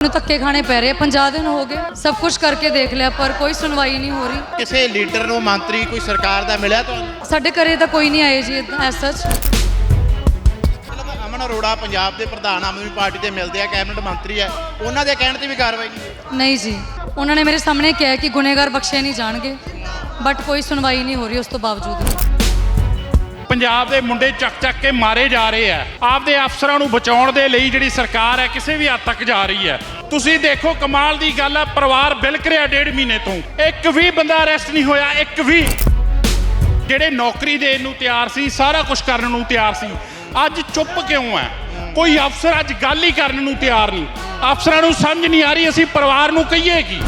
ਨੂੰ ਧੱਕੇ ਖਾਣੇ ਪੈ ਰਹੇ 50 ਦਿਨ ਹੋ ਗਏ ਸਭ ਕੁਝ ਕਰਕੇ ਦੇਖ ਲਿਆ ਪਰ ਕੋਈ ਸੁਣਵਾਈ ਨਹੀਂ ਹੋ ਰਹੀ। ਕਿਸੇ ਲੀਡਰ ਨੂੰ ਮੰਤਰੀ ਕੋਈ ਸਰਕਾਰ ਦਾ ਮਿਲਿਆ ਤੁਹਾਨੂੰ? ਸਾਡੇ ਘਰੇ ਤਾਂ ਕੋਈ ਨਹੀਂ ਆਏ ਜੀ ਐਸ ਸੱਚ। ਅਮਨ ਅਰੋੜਾ ਪੰਜਾਬ ਦੇ ਪ੍ਰਧਾਨ ਆਮ ਆਦਮੀ ਪਾਰਟੀ ਦੇ ਮਿਲਦੇ ਆ ਕੈਬਨਿਟ ਮੰਤਰੀ ਹੈ ਉਹਨਾਂ ਦੇ ਕਹਿਣ ਤੇ ਵੀ ਕਾਰਵਾਈ ਨਹੀਂ ਹੋਈ? ਨਹੀਂ ਜੀ ਉਹਨਾਂ ਨੇ ਮੇਰੇ ਸਾਹਮਣੇ ਕਿਹਾ ਕਿ ਗੁਨੇਗਾਰ ਬਖਸ਼ੇ ਨਹੀਂ ਜਾਣਗੇ ਬਟ ਕੋਈ ਸੁਣਵਾਈ ਨਹੀਂ ਹੋ ਰਹੀ ਉਸ ਤੋਂ ਬਾਵਜੂਦ ਵੀ। ਪੰਜਾਬ ਦੇ ਮੁੰਡੇ ਚੱਕ ਚੱਕ ਕੇ ਮਾਰੇ ਜਾ ਰਹੇ ਆ। ਆਪਦੇ ਅਫਸਰਾਂ ਨੂੰ ਬਚਾਉਣ ਦੇ ਲਈ ਜਿਹੜੀ ਸਰਕਾਰ ਹੈ, ਕਿਸੇ ਵੀ ਹੱਦ ਤੱਕ ਜਾ ਰਹੀ ਹੈ। ਤੁਸੀਂ ਦੇਖੋ ਕਮਾਲ ਦੀ ਗੱਲ ਹੈ ਪਰਿਵਾਰ ਬਿਲਕ ਰਿਹਾ ਡੇਢ ਮਹੀਨੇ ਤੋਂ। ਇੱਕ ਵੀ ਬੰਦਾ ਅਰੈਸਟ ਨਹੀਂ ਹੋਇਆ, ਇੱਕ ਵੀ। ਜਿਹੜੇ ਨੌਕਰੀ ਦੇਣ ਨੂੰ ਤਿਆਰ ਸੀ, ਸਾਰਾ ਕੁਝ ਕਰਨ ਨੂੰ ਤਿਆਰ ਸੀ। ਅੱਜ ਚੁੱਪ ਕਿਉਂ ਹੈ? ਕੋਈ ਅਫਸਰ ਅੱਜ ਗੱਲ ਹੀ ਕਰਨ ਨੂੰ ਤਿਆਰ ਨਹੀਂ। ਅਫਸਰਾਂ ਨੂੰ ਸਮਝ ਨਹੀਂ ਆ ਰਹੀ, ਅਸੀਂ ਪਰਿਵਾਰ ਨੂੰ ਕਹੀਏ ਕੀ?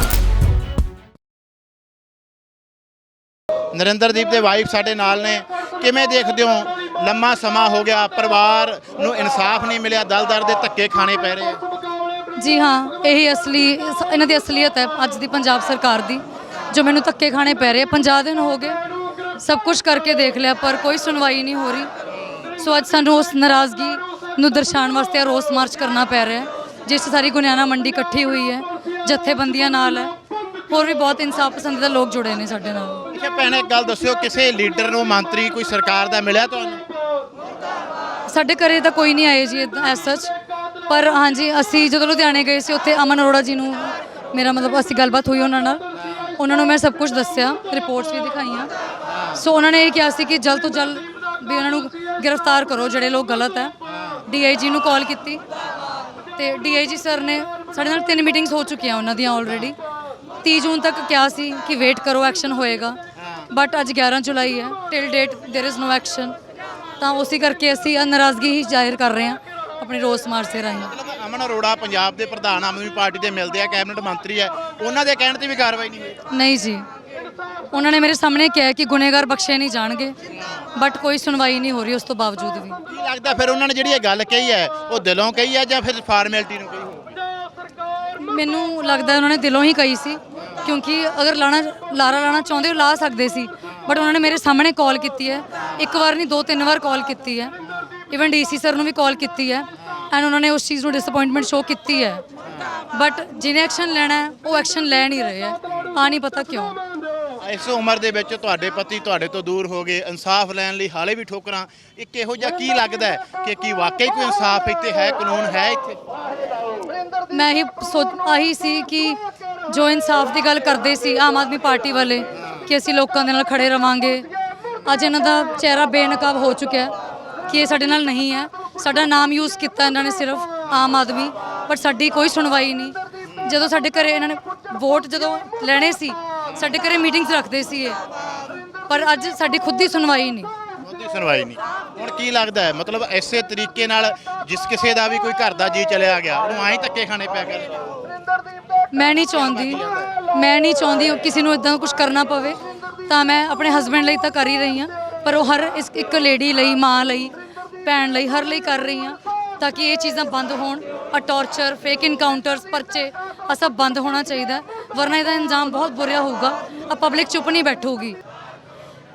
ਨਰਿੰਦਰਦੀਪ ਦੇ ਵਾਈਫ ਸਾਡੇ ਨਾਲ ਨੇ। ਕਿਵੇਂ ਦੇਖਦੇ ਹੋ? ਲੰਮਾ ਸਮਾਂ ਹੋ ਗਿਆ, ਪਰਿਵਾਰ ਨੂੰ ਇਨਸਾਫ ਨਹੀਂ ਮਿਲਿਆ ਦਲ ਦਰ ਦੇ ਧੱਕੇ ਖਾਣੇ ਪੈ ਰਹੇ ਆ। ਜੀ ਹਾਂ, ਇਹੀ ਅਸਲੀ, ਇਹਨਾਂ ਦੀ ਅਸਲੀਅਤ ਹੈ ਅੱਜ ਦੀ ਪੰਜਾਬ ਸਰਕਾਰ ਦੀ, ਜੋ ਮੈਨੂੰ ਧੱਕੇ ਖਾਣੇ ਪੈ ਰਹੇ 50 ਦਿਨ ਹੋ ਗਏ, ਸਭ ਕੁਝ ਕਰਕੇ ਦੇਖ ਲਿਆ, ਪਰ ਕੋਈ ਸੁਣਵਾਈ ਨਹੀਂ ਹੋ ਰਹੀ। ਸੋ ਅੱਜ ਸਾਨੂੰ ਉਸ ਨਾਰਾਜ਼ਗੀ ਨੂੰ ਦਰਸਾਉਣ ਵਾਸਤੇ ਰੋਸ ਮਾਰਚ ਕਰਨਾ ਪੈ ਰਿਹਾ ਜਿਸ 'ਚ ਸਾਰੀ ਗੁਨਿਆਣਾ ਮੰਡੀ ਇਕੱਠੀ ਹੋਈ ਹੈ, ਜਥੇਬੰਦੀਆਂ ਨਾਲ ਹੈ। ਹੋਰ ਵੀ ਬਹੁਤ ਇਨਸਾਫ ਪਸੰਦ ਪਸੰਦੀਦਾ ਲੋਕ ਜੁੜੇ ਨੇ ਸਾਡੇ ਨਾਲ। ਅੱਛਾ ਭੈਣੇ, ਇੱਕ ਗੱਲ ਦੱਸਿਓ, ਕਿਸੇ ਲੀਡਰ ਨੂੰ ਮੰਤਰੀ ਕੋਈ ਸਰਕਾਰ ਦਾ ਮਿਲਿਆ ਤੁਹਾਨੂੰ? ਸਾਡੇ ਘਰੇ ਤਾਂ ਕੋਈ ਨਹੀਂ ਆਏ ਜੀ ਐਸ ਸੱਚ ਪਰ ਹਾਂਜੀ, ਅਸੀਂ ਜਦੋਂ ਲੁਧਿਆਣੇ ਗਏ ਸੀ, ਉੱਥੇ ਅਮਨ ਅਰੋੜਾ ਜੀ ਨੂੰ ਮੇਰਾ ਮਤਲਬ ਅਸੀਂ ਗੱਲਬਾਤ ਹੋਈ ਉਹਨਾਂ ਨਾਲ। ਉਹਨਾਂ ਨੂੰ ਮੈਂ ਸਭ ਕੁਝ ਦੱਸਿਆ ਰਿਪੋਰਟਸ ਵੀ ਦਿਖਾਈਆਂ। ਸੋ ਉਹਨਾਂ ਨੇ ਇਹ ਕਿਹਾ ਸੀ ਕਿ ਜਲਦ ਤੋਂ ਜਲਦ ਵੀ ਉਹਨਾਂ ਨੂੰ ਗ੍ਰਿਫਤਾਰ ਕਰੋ, ਜਿਹੜੇ ਲੋਕ ਗਲਤ ਹੈ। ਡੀਆਈਜੀ ਨੂੰ ਕਾਲ ਕੀਤੀ। ਤੇ ਡੀਆਈਜੀ ਸਰ ਨੇ ਸਾਡੇ ਨਾਲ ਤਿੰਨ ਮੀਟਿੰਗਸ ਹੋ ਚੁੱਕੀਆਂ ਉਹਨਾਂ ਦੀਆਂ ਆਲਰੇਡੀ 30 ਜੂਨ ਤੱਕ ਕਿਹਾ ਸੀ ਕਿ ਵੇਟ ਕਰੋ ਐਕਸ਼ਨ ਹੋਏਗਾ। ਬਟ ਅੱਜ 11 ਜੁਲਾਈ ਹੈ till date there is no action ਤਾਂ ਉਸੇ ਕਰਕੇ ਅਸੀਂ ਆਹ ਨਾਰਾਜ਼ਗੀ ਹੀ ਜ਼ਾਹਿਰ ਕਰ ਰਹੇ ਹਾਂ ਆਪਣੀ ਰੋਸ ਮਾਰਚ ਦੇ ਰਾਹੀਂ ਮਤਲਬ ਅਮਨ ਅਰੋੜਾ ਪੰਜਾਬ ਦੇ ਪ੍ਰਧਾਨ ਆਮ ਆਦਮੀ ਪਾਰਟੀ ਦੇ ਮਿਲਦੇ ਆ ਕੈਬਨਿਟ ਮੰਤਰੀ ਹੈ ਉਹਨਾਂ ਦੇ ਕਹਿਣ ਤੇ ਵੀ ਕਾਰਵਾਈ ਨਹੀਂ ਹੋਈ ਨਹੀਂ ਜੀ ਉਹਨਾਂ ਨੇ ਮੇਰੇ ਸਾਹਮਣੇ ਕਿਹਾ ਕਿ ਗੁਨੇਗਾਰ ਬਖਸ਼ੇ ਨਹੀਂ ਜਾਣਗੇ ਬਟ ਕੋਈ ਸੁਣਵਾਈ ਨਹੀਂ ਹੋ ਰਹੀ ਉਸ ਤੋਂ ਬਾਵਜੂਦ ਵੀ ਕੀ ਲੱਗਦਾ ਫਿਰ ਉਹਨਾਂ ਨੇ ਜਿਹੜੀ ਇਹ ਗੱਲ ਕਹੀ ਹੈ ਉਹ ਦਿਲੋਂ ਕਹੀ ਹੈ ਜਾਂ ਫਿਰ ਫਾਰਮੈਲਿਟੀ ਨੂੰ ਕਹੀ ਹੋਵੇ ਮੈਨੂੰ ਲੱਗਦਾ ਉਹਨਾਂ ਨੇ ਦਿਲੋਂ ਹੀ ਕਹੀ ਸੀ ਕਿਉਂਕਿ ਅਗਰ ਲਾਣਾ, ਲਾਰਾ ਲਾਣਾ ਚਾਹੁੰਦੇ ਹੋ, ਲਾ ਸਕਦੇ ਸੀ। ਬਟ ਉਹਨਾਂ ਨੇ ਮੇਰੇ ਸਾਹਮਣੇ ਕਾਲ ਕੀਤੀ ਹੈ। ਇੱਕ ਵਾਰ ਨਹੀਂ, ਦੋ ਤਿੰਨ ਵਾਰ ਕਾਲ ਕੀਤੀ ਹੈ। ਇਵਨ ਡੀਸੀ ਸਰ ਨੂੰ ਵੀ ਕਾਲ ਕੀਤੀ ਹੈ। ਐਂਡ ਉਹਨਾਂ ਨੇ ਉਸ ਚੀਜ਼ ਨੂੰ ਡਿਸਪਾਇੰਟਮੈਂਟ ਸ਼ੋ ਕੀਤੀ ਹੈ। ਬਟ ਜਿਹਨੇ ਐਕਸ਼ਨ ਲੈਣਾ ਹੈ, ਉਹ ਐਕਸ਼ਨ ਲੈ ਨਹੀਂ ਰਹੇ ਆ ਨਹੀਂ ਪਤਾ ਕਿਉਂ। ਇਸ ਉਮਰ ਦੇ ਵਿੱਚ ਤੁਹਾਡੇ ਪਤੀ ਤੁਹਾਡੇ ਤੋਂ ਦੂਰ ਹੋ ਗਏ, ਇਨਸਾਫ ਲੈਣ ਲਈ ਹਾਲੇ ਵੀ ਠੋਕਰਾਂ। ਇੱਕ ਇਹੋ ਜਿਹਾ ਕੀ ਲੱਗਦਾ ਹੈ ਕਿ ਕੀ ਵਾਕਈ ਕੋਈ ਇਨਸਾਫ ਇੱਥੇ ਹੈ, ਕਾਨੂੰਨ ਹੈ ਇੱਥੇ? ਮੈਂ ਹੀ ਸੋਚ ਆਹੀ ਸੀ ਕਿ ਜੋ ਇਨਸਾਫ ਦੀ ਗੱਲ ਕਰਦੇ ਸੀ ਆਮ ਆਦਮੀ ਪਾਰਟੀ ਵਾਲੇ, ਕਿ ਅਸੀਂ ਲੋਕਾਂ ਦੇ ਨਾਲ ਖੜੇ ਰਵਾਂਗੇ। ਅੱਜ ਇਹਨਾਂ ਦਾ ਚਿਹਰਾ ਬੇਨਕਾਬ ਹੋ ਚੁੱਕਿਆ ਕਿ ਇਹ ਸਾਡੇ ਨਾਲ ਨਹੀਂ ਹੈ। ਸਾਡਾ ਨਾਮ ਯੂਜ਼ ਕੀਤਾ ਇਹਨਾਂ ਨੇ ਸਿਰਫ ਆਮ ਆਦਮੀ, ਪਰ ਸਾਡੀ ਕੋਈ ਸੁਣਵਾਈ ਨਹੀਂ। ਜਦੋਂ ਸਾਡੇ ਘਰੇ ਇਹਨਾਂ ਨੇ ਵੋਟ ਜਦੋਂ ਲੈਣੇ ਸੀ ਸਾਡੇ ਘਰੇ ਮੀਟਿੰਗਸ ਰੱਖਦੇ ਸੀ ਇਹ ਪਰ ਅੱਜ ਸਾਡੀ ਖੁਦ ਦੀ ਸੁਣਵਾਈ ਨਹੀਂ। ਉਹਦੀ ਸੁਣਵਾਈ ਨਹੀਂ। ਹੁਣ ਕੀ ਲੱਗਦਾ ਹੈ? ਮਤਲਬ ਐਸੇ ਤਰੀਕੇ ਨਾਲ ਜਿਸ ਕਿਸੇ ਦਾ ਵੀ ਕੋਈ ਘਰ ਦਾ ਜੀ ਚਲਿਆ ਗਿਆ ਉਹਨੂੰ ਐਂ ਧੱਕੇ ਖਾਣੇ ਪਿਆ ਕਰ ਮੈਂ ਨਹੀਂ ਚਾਹੁੰਦੀ। ਮੈਂ ਨਹੀਂ ਚਾਹੁੰਦੀ ਕਿਸੇ ਨੂੰ ਇਦਾਂ ਕੁਝ ਕਰਨਾ ਪਵੇ। ਤਾਂ ਮੈਂ ਆਪਣੇ ਹਸਬੰਡ ਲਈ ਤਾਂ ਕਰ ਹੀ ਰਹੀ ਹਾਂ। ਪਰ ਉਹ ਹਰ ਇਸ- ਇੱਕ ਲੇਡੀ ਲਈ ਮਾਂ ਲਈ ਭੈਣ ਲਈ ਹਰ ਲਈ ਕਰ ਰਹੀ ਹਾਂ। ਤਾਂ ਕਿ ਇਹ ਚੀਜ਼ਾਂ ਬੰਦ ਹੋਣ। ਆ ਟੌਰਚਰ ਫੇਕ ਇਨਕਾਊਂਟਰਸ ਪਰਚੇ, ਆ ਸਭ ਬੰਦ ਹੋਣਾ ਚਾਹੀਦਾ ਵਰਨਾ ਇਹਦਾ ਇੰਜਾਮ ਬਹੁਤ ਬੁਰਾ ਹੋਊਗਾ, ਆ ਪਬਲਿਕ ਚੁੱਪ ਨਹੀਂ ਬੈਠੂਗੀ।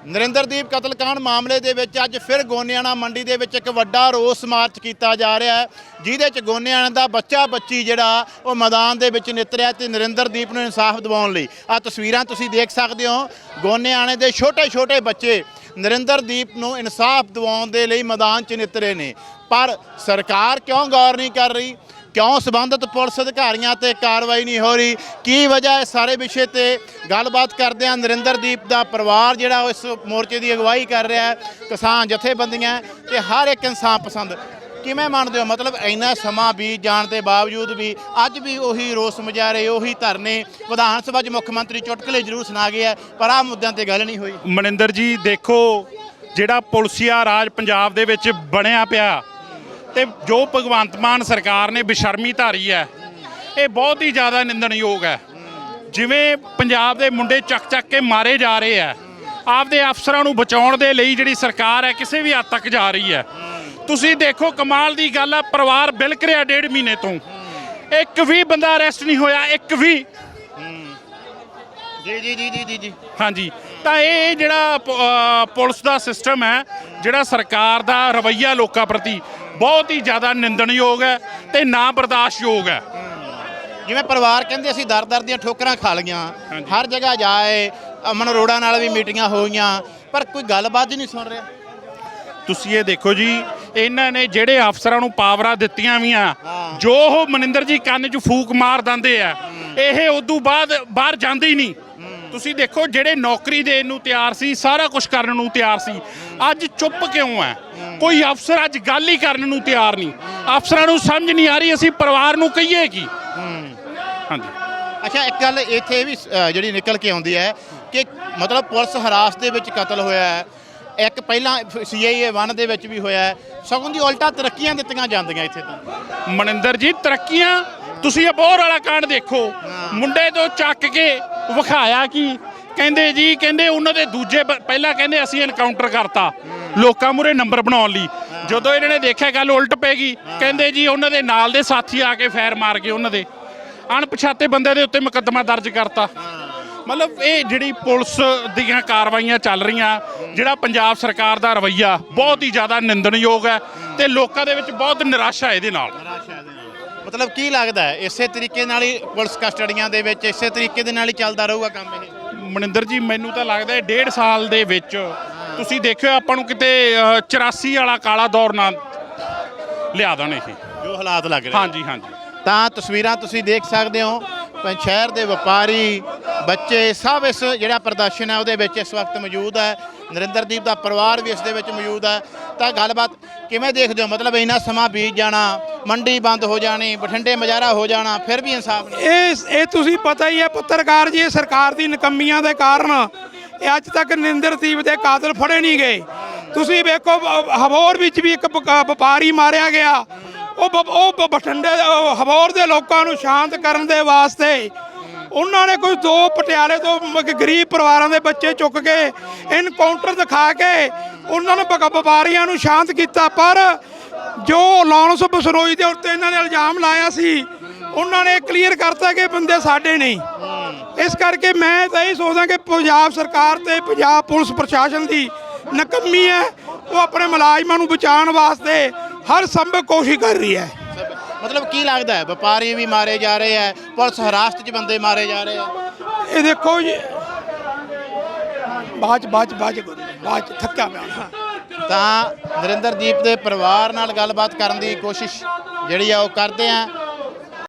ਨਰਿੰਦਰਦੀਪ ਕਤਲकांड ਮਾਮਲੇ ਦੇ ਵਿੱਚ ਅੱਜ ਫਿਰ ਗੋਨਿਆਣਾ ਮੰਡੀ ਦੇ ਵਿੱਚ ਇੱਕ ਵੱਡਾ ਰੋਸ ਮਾਰਚ ਕੀਤਾ ਜਾ ਰਿਹਾ ਹੈ, ਜਿਹਦੇ ਚ ਗੋਨਿਆਣਾ ਦਾ ਬੱਚਾ ਬੱਚੀ ਜਿਹੜਾ, ਉਹ ਮੈਦਾਨ ਦੇ ਵਿੱਚ ਨਿਤਰਿਆ ਤੇ ਨਰਿੰਦਰਦੀਪ ਨੂੰ ਇਨਸਾਫ ਦਿਵਾਉਣ ਲਈ। ਆ ਤਸਵੀਰਾਂ ਤੁਸੀਂ ਦੇਖ ਸਕਦੇ ਹੋ, ਗੋਨਿਆਣੇ ਦੇ ਛੋਟੇ ਛੋਟੇ ਬੱਚੇ ਨਰਿੰਦਰਦੀਪ ਨੂੰ ਇਨਸਾਫ ਦਿਵਾਉਣ ਦੇ ਲਈ ਮੈਦਾਨ 'ਚ ਨਿਤਰੇ ਨੇ। ਪਰ ਸਰਕਾਰ ਕਿਉਂ ਗੌਰ ਨਹੀਂ ਕਰ ਰਹੀ? ਕਿਉਂ ਸਬੰਧਤ ਪੁਲਿਸ ਅਧਿਕਾਰੀਆਂ ਤੇ ਕਾਰਵਾਈ ਨਹੀਂ ਹੋ ਰਹੀ? ਕੀ ਵਜ੍ਹਾ ਹੈ ਸਾਰੇ ਵਿਸ਼ੇ ਤੇ? ਗੱਲਬਾਤ ਕਰਦੇ ਹਾਂ ਨਰਿੰਦਰਦੀਪ ਦਾ ਪਰਿਵਾਰ ਜਿਹੜਾ ਉਹ ਇਸ ਮੋਰਚੇ ਦੀ ਅਗਵਾਈ ਕਰ ਰਿਹਾ ਹੈ। ਕਿਸਾਨ ਜਥੇਬੰਦੀਆਂ ਤੇ ਹਰ ਇੱਕ ਇਨਸਾਨ ਪਸੰਦ। ਕਿਵੇਂ ਮੰਨਦੇ ਹੋ? ਮਤਲਬ ਇੰਨਾ ਸਮਾਂ ਬੀਤ ਜਾਣ ਦੇ ਬਾਵਜੂਦ ਵੀ ਅੱਜ ਵੀ ਉਹੀ ਰੋਸ ਮੁਜ਼ਾਹਰੇ ਉਹੀ ਧਰਨੇ ਵਿਧਾਨ ਸਭਾ 'ਚ ਮੁੱਖ ਮੰਤਰੀ ਚੁਟਕਲੇ ਜ਼ਰੂਰ ਸੁਣਾ ਗਏ ਗਿਆ ਪਰ ਆਹ ਮੁੱਦਿਆਂ ਤੇ ਗੱਲ ਨਹੀਂ ਹੋਈ। ਮਨਿੰਦਰ ਜੀ, ਦੇਖੋ ਜਿਹੜਾ ਪੁਲਸੀਆ ਰਾਜ ਪੰਜਾਬ ਦੇ ਵਿੱਚ ਬਣਿਆ ਪਿਆ ਤੇ ਜੋ ਭਗਵੰਤ ਮਾਨ ਸਰਕਾਰ ਨੇ ਬੇਸ਼ਰਮੀ ਧਾਰੀ ਹੈ ਇਹ ਬਹੁਤ ਹੀ ਜ਼ਿਆਦਾ ਨਿੰਦਣਯੋਗ ਹੈ। ਜਿਵੇਂ ਪੰਜਾਬ ਦੇ ਮੁੰਡੇ ਚੱਕ ਚੱਕ ਕੇ ਮਾਰੇ ਜਾ ਰਹੇ ਆ ਆਪਦੇ ਅਫਸਰਾਂ ਨੂੰ ਬਚਾਉਣ ਦੇ ਲਈ ਜਿਹੜੀ ਸਰਕਾਰ ਹੈ ਕਿਸੇ ਵੀ ਹੱਦ ਤੱਕ ਜਾ ਰਹੀ ਹੈ। ਤੁਸੀਂ ਦੇਖੋ ਕਮਾਲ ਦੀ ਗੱਲ ਹੈ ਪਰਿਵਾਰ ਬਿਲਕ ਰਿਹਾ ਡੇਢ ਮਹੀਨੇ ਤੋਂ। ਇੱਕ ਵੀ ਬੰਦਾ ਅਰੈਸਟ ਨਹੀਂ ਹੋਇਆ ਇੱਕ ਵੀ। ਜੀ ਜੀ ਜੀ ਜੀ ਜੀ ਹਾਂਜੀ। ਤਾਂ ਇਹ ਜਿਹੜਾ ਪੁਲਿਸ ਦਾ ਸਿਸਟਮ ਹੈ ਜਿਹੜਾ ਸਰਕਾਰ ਦਾ ਰਵੱਈਆ ਲੋਕਾਂ ਪ੍ਰਤੀ ਬਹੁਤ ਹੀ ਜ਼ਿਆਦਾ ਨਿੰਦਣਯੋਗ ਹੈ ਤੇ ਨਾ ਬਰਦਾਸ਼ਤਯੋਗ ਹੈ ਜਿਵੇਂ ਪਰਿਵਾਰ ਕਹਿੰਦੇ ਅਸੀਂ ਦਰ-ਦਰ ਦੀਆਂ ਠੋਕਰਾਂ ਖਾ ਲਈਆਂ। ਹਰ ਜਗ੍ਹਾ ਜਾਏ ਅਮਨ ਅਰੋੜਾ ਨਾਲ ਵੀ ਮੀਟਿੰਗਾਂ ਹੋਈਆਂ ਪਰ ਕੋਈ ਗੱਲਬਾਤ ਹੀ ਨਹੀਂ ਸੁਣ ਰਿਹਾ ਤੁਸੀਂ ਇਹ ਦੇਖੋ ਜੀ ਇਹਨਾਂ ਨੇ ਜਿਹੜੇ ਅਫਸਰਾਂ ਨੂੰ ਪਾਵਰਾਂ ਦਿੱਤੀਆਂ ਵੀਆਂ ਹਾਂ। ਜੋ ਉਹ ਮਨਿੰਦਰ ਜੀ ਕੰਨ 'ਚ ਫੂਕ ਮਾਰ ਦਿੰਦੇ ਆ ਇਹ ਉਦੋਂ ਬਾਅਦ ਬਾਹਰ ਜਾਂਦੇ ਹੀ ਨਹੀਂ ਤੁਸੀਂ ਦੇਖੋ ਜਿਹੜੇ ਨੌਕਰੀ ਦੇਣ ਨੂੰ ਤਿਆਰ ਸੀ ਸਾਰਾ ਕੁਝ ਕਰਨ ਨੂੰ ਤਿਆਰ ਸੀ। ਅੱਜ ਚੁੱਪ ਕਿਉਂ ਹੈ ਕੋਈ ਅਫਸਰ ਅੱਜ ਗੱਲ ਹੀ ਕਰਨ ਨੂੰ ਤਿਆਰ ਨਹੀਂ। ਅਫਸਰਾਂ ਨੂੰ ਸਮਝ ਨਹੀਂ ਆ ਰਹੀ ਅਸੀਂ ਪਰਿਵਾਰ ਨੂੰ ਕਹੀਏ ਕੀ? ਹਾਂਜੀ। ਅੱਛਾ ਇੱਕ ਗੱਲ ਇੱਥੇ ਇਹ ਵੀ ਅ, ਜਿਹੜੀ ਨਿਕਲ ਕੇ ਆਉਂਦੀ ਹੈ ਕਿ ਮਤਲਬ ਪੁਲਿਸ ਹਰਾਸ ਦੇ ਵਿੱਚ ਕਤਲ ਹੋਇਆ ਹੈ। ਇੱਕ ਪਹਿਲਾਂ ਸੀਆਈਏ 1 ਦੇ ਵਿੱਚ ਵੀ ਹੋਇਆ ਸਗੋਂ ਦੀ ਉਲਟਾ ਤਰੱਕੀਆਂ ਦਿੱਤੀਆਂ ਜਾਂਦੀਆਂ ਇੱਥੇ ਤਾਂ। ਮਨਿੰਦਰ ਜੀ ਤਰੱਕੀਆਂ ਤੁਸੀਂ ਅਬੋਹਰ ਵਾਲਾ ਕਾਂਡ ਦੇਖੋ। ਮੁੰਡੇ ਤੋਂ ਚੱਕ ਕੇ ਵਿਖਾਇਆ ਕੀ? ਕਹਿੰਦੇ ਜੀ ਕਹਿੰਦੇ ਉਹਨਾਂ ਦੇ ਦੂਜੇ ਪਹਿਲਾਂ ਕਹਿੰਦੇ ਅਸੀਂ ਐਨਕਾਊਂਟਰ ਕਰਤਾ। ਲੋਕਾਂ ਮੂਰੇ ਨੰਬਰ ਬਣਾਉਣ ਲਈ। ਜਦੋਂ ਇਹਨਾਂ ਨੇ ਦੇਖਿਆ ਗੱਲ ਉਲਟ ਪੈ ਗਈ ਕਹਿੰਦੇ ਜੀ ਉਹਨਾਂ ਦੇ ਨਾਲ ਦੇ ਸਾਥੀ ਆ ਕੇ ਫੈਰ ਮਾਰ ਗਏ ਉਹਨਾਂ ਦੇ। ਅਣਪਛਾਤੇ ਬੰਦੇ ਦੇ ਉੱਤੇ ਮੁਕੱਦਮਾ ਦਰਜ ਕਰਤਾ। ਮਤਲਬ ਇਹ ਜਿਹੜੀ ਪੁਲਿਸ ਦੀਆਂ ਕਾਰਵਾਈਆਂ ਚੱਲ ਰਹੀਆਂ ਜਿਹੜਾ ਪੰਜਾਬ ਸਰਕਾਰ ਦਾ ਰਵੱਈਆ ਬਹੁਤ ਹੀ ਜ਼ਿਆਦਾ ਨਿੰਦਣਯੋਗ ਹੈ ਤੇ ਲੋਕਾਂ ਦੇ ਵਿੱਚ ਬਹੁਤ ਨਿਰਾਸ਼ਾ ਇਹਦੇ ਨਾਲ। ਮਤਲਬ ਕੀ ਲੱਗਦਾ ਹੈ ਇਸੇ ਤਰੀਕੇ ਨਾਲ ਹੀ ਪੁਲਿਸ ਕਸਟਡੀਆਂ ਦੇ ਵਿੱਚ ਇਸੇ ਤਰੀਕੇ ਦੇ ਨਾਲ ਹੀ ਚੱਲਦਾ ਰਹੂਗਾ ਕੰਮ ਇਹ? ਮਨਿੰਦਰ ਜੀ ਮੈਨੂੰ ਤਾਂ ਲੱਗਦਾ ਹੈ ਡੇਢ ਸਾਲ ਦੇ ਵਿੱਚ ਤੁਸੀਂ ਦੇਖਿਓ ਆਪਾਂ ਨੂੰ ਕਿਤੇ ਅ, 84 ਵਾਲਾ ਕਾਲਾ ਦੌਰ ਨਾ ਲਿਆ ਦੇਣ ਇਹ। ਜੋ ਹਾਲਾਤ ਲੱਗ ਰਹੇ। ਹਾਂਜੀ ਹਾਂਜੀ। ਤਾਂ ਤਸਵੀਰਾਂ ਤੁਸੀਂ ਦੇਖ ਸਕਦੇ ਹੋ ਸ਼ਹਿਰ ਦੇ ਵਪਾਰੀ ਬੱਚੇ ਸਭ ਇਸ ਜਿਹੜਾ ਪ੍ਰਦਰਸ਼ਨ ਹੈ ਉਹਦੇ ਵਿੱਚ ਇਸ ਵਕਤ ਮੌਜੂਦ ਹੈ। ਨਰਿੰਦਰਦੀਪ ਦਾ ਪਰਿਵਾਰ ਵੀ ਇਸ ਦੇ ਵਿੱਚ ਮੌਜੂਦ ਹੈ। ਤਾਂ ਗੱਲਬਾਤ ਕਿਵੇਂ ਦੇਖਦੇ ਹੋ? ਮਤਲਬ ਇੰਨਾ ਸਮਾਂ ਬੀਤ ਜਾਣਾ, ਮੰਡੀ ਬੰਦ ਹੋ ਜਾਣੀ, ਬਠਿੰਡੇ ਮਜਾਰਾ ਹੋ ਜਾਣਾ, ਫਿਰ ਵੀ ਇਨਸਾਫ ਨਹੀਂ। ਇਹ ਇਹ ਤੁਸੀਂ ਪਤਾ ਹੀ ਹੈ ਪੱਤਰਕਾਰ ਜੀ, ਇਹ ਸਰਕਾਰ ਦੀ ਨਕਮੀਆਂ ਦੇ ਕਾਰਨ ਇਹ ਅੱਜ ਤੱਕ ਨਰਿੰਦਰਦੀਪ ਦੇ ਕਾਤਲ ਫੜੇ ਨਹੀਂ ਗਏ। ਤੁਸੀਂ ਵੇਖੋ, ਬ- ਵਿੱਚ ਵੀ ਇੱਕ ਵਪਾਰੀ ਮਾਰਿਆ ਗਿਆ। ਉਹ ਬ- ਉਹ ਬ- ਬਠਿੰਡੇ ਦੇ- ਦੇ ਲੋਕਾਂ ਨੂੰ ਸ਼ਾਂਤ ਕਰਨ ਦੇ ਵਾਸਤੇ ਉਹਨਾਂ ਨੇ ਕੋਈ ਦੋ ਪਟਿਆਲੇ ਤੋਂ ਗਰੀਬ ਪਰਿਵਾਰਾਂ ਦੇ ਬੱਚੇ ਚੁੱਕ ਕੇ ਇਨਕਾਊਂਟਰ ਦਿਖਾ ਕੇ ਉਹਨਾਂ ਨੂੰ ਵਪਾਰੀਆਂ ਨੂੰ ਸ਼ਾਂਤ ਕੀਤਾ। ਪਰ ਜੋ ਲਾਰੈਂਸ ਬਸਰੋਈ ਦੇ ਉੱਤੇ ਇਹਨਾਂ ਨੇ ਇਲਜ਼ਾਮ ਲਾਇਆ ਸੀ, ਉਹਨਾਂ ਨੇ ਕਲੀਅਰ ਕਰਤਾ ਕਿ ਬੰਦੇ ਸਾਡੇ ਨਹੀਂ। ਇਸ ਕਰਕੇ ਮੈਂ ਤਾਂ ਇਹ ਸੋਚਦਾ ਕਿ ਪੰਜਾਬ ਸਰਕਾਰ ਤੇ ਪੰਜਾਬ ਪੁਲਿਸ ਪ੍ਰਸ਼ਾਸਨ ਦੀ ਨਕਮੀ ਹੈ। ਉਹ ਆਪਣੇ ਮੁਲਾਜ਼ਮਾਂ ਨੂੰ ਬਚਾਉਣ ਵਾਸਤੇ ਹਰ ਸੰਭਵ ਕੋਸ਼ਿਸ਼ ਕਰ ਰਹੀ ਹੈ। ਮਤਲਬ ਕੀ ਲੱਗਦਾ ਹੈ? ਵਪਾਰੀ ਵੀ ਮਾਰੇ ਜਾ ਰਹੇ ਹੈ ਪੁਲਿਸ ਹਰਾਸਤ 'ਚ ਬੰਦੇ ਮਾਰੇ ਜਾ ਰਹੇ ਆ ਇਹ ਦੇਖੋ ਜੀ। ਚ ਕਰੋ, ਬਾਅਦ ਚ ਥੱਕਿਆ ਪਿਆ ਹਾਂ। ਤਾਂ ਨਰਿੰਦਰਦੀਪ ਦੇ ਪਰਿਵਾਰ ਨਾਲ ਗੱਲਬਾਤ ਕਰਨ ਦੀ ਕੋਸ਼ਿਸ਼ ਜਿਹੜੀ ਆ ਉਹ ਕਰਦੇ ਆ।